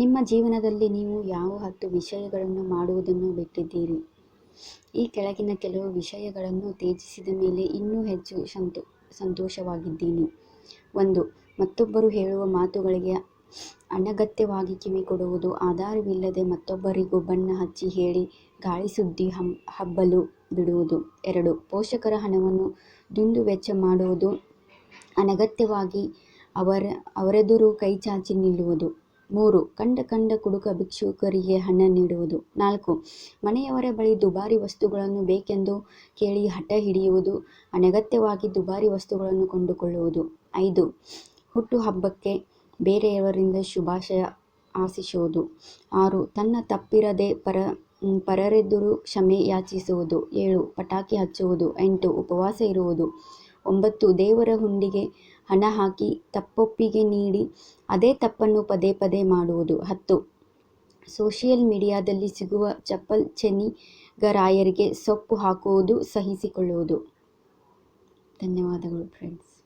ನಿಮ್ಮ ಜೀವನದಲ್ಲಿ ನೀವು ಯಾವ ಹತ್ತು ವಿಷಯಗಳನ್ನು ಮಾಡುವುದನ್ನು ಬಿಟ್ಟಿದ್ದೀರಿ? ಈ ಕೆಳಗಿನ ಕೆಲವು ವಿಷಯಗಳನ್ನು ತ್ಯಜಿಸಿದ ಮೇಲೆ ಇನ್ನೂ ಹೆಚ್ಚು ಸಂತೋ, ಸಂತೋಷವಾಗಿದ್ದೀನಿ. ಒಂದು, ಮತ್ತೊಬ್ಬರು ಹೇಳುವ ಮಾತುಗಳಿಗೆ ಅನಗತ್ಯವಾಗಿ ಕಿವಿಗೊಡುವುದು ಆಧಾರವಿಲ್ಲದೆ ಮತ್ತೊಬ್ಬರಿಗೂ ಬಣ್ಣ ಹಚ್ಚಿ ಹೇಳಿ ಗಾಳಿ ಸುದ್ದಿ ಹಂ, ಹಬ್ಬಲು ಬಿಡುವುದು. ಎರಡು, ಪೋಷಕರ ಹಣವನ್ನು ದುಂದುವೆಚ್ಚ ಮಾಡುವುದು ಅನಗತ್ಯವಾಗಿ ಅವರ, ಅವರೆದುರು ಕೈಚಾಚಿ ನಿಲ್ಲುವುದು. ಮೂರು, ಕಂಡ ಕಂಡ ಕುಡುಕ ಭಿಕ್ಷುಕರಿಗೆ ಹಣ ನೀಡುವುದು. ನಾಲ್ಕು, ಮನೆಯವರ ಬಳಿ ದುಬಾರಿ ವಸ್ತುಗಳನ್ನು ಬೇಕೆಂದು ಕೇಳಿ ಹಠ ಹಿಡಿಯುವುದು, ಅನಗತ್ಯವಾಗಿ ದುಬಾರಿ ವಸ್ತುಗಳನ್ನು ಕೊಂಡುಕೊಳ್ಳುವುದು. ಐದು, ಹುಟ್ಟುಹಬ್ಬಕ್ಕೆ ಬೇರೆಯವರಿಂದ ಶುಭಾಶಯ ಆಶಿಸುವುದು. ಆರು, ತನ್ನ ತಪ್ಪಿರದೆ ಪರ ಪರರೆದುರು ಕ್ಷಮೆ ಯಾಚಿಸುವುದು. ಏಳು, ಪಟಾಕಿ ಹಚ್ಚುವುದು. ಎಂಟು, ಉಪವಾಸ ಇರುವುದು. ಒಂಬತ್ತು ದೇವರ ಹುಂಡಿಗೆ ಹಣ ಹಾಕಿ ತಪ್ಪೊಪ್ಪಿಗೆ ನೀಡಿ ಅದೇ ತಪ್ಪನ್ನು ಪದೇ ಪದೇ ಮಾಡುವುದು ಹತ್ತು. ಸೋಷಿಯಲ್ ಮೀಡಿಯಾದಲ್ಲಿ ಸಿಗುವ ಚಪ್ಪಲ್ ಚೆನ್ನಿಗರಾಯರಿಗೆ ಸೊಪ್ಪು ಹಾಕುವುದು ಸಹಿಸಿಕೊಳ್ಳುವುದು. ಧನ್ಯವಾದಗಳು ಫ್ರೆಂಡ್ಸ್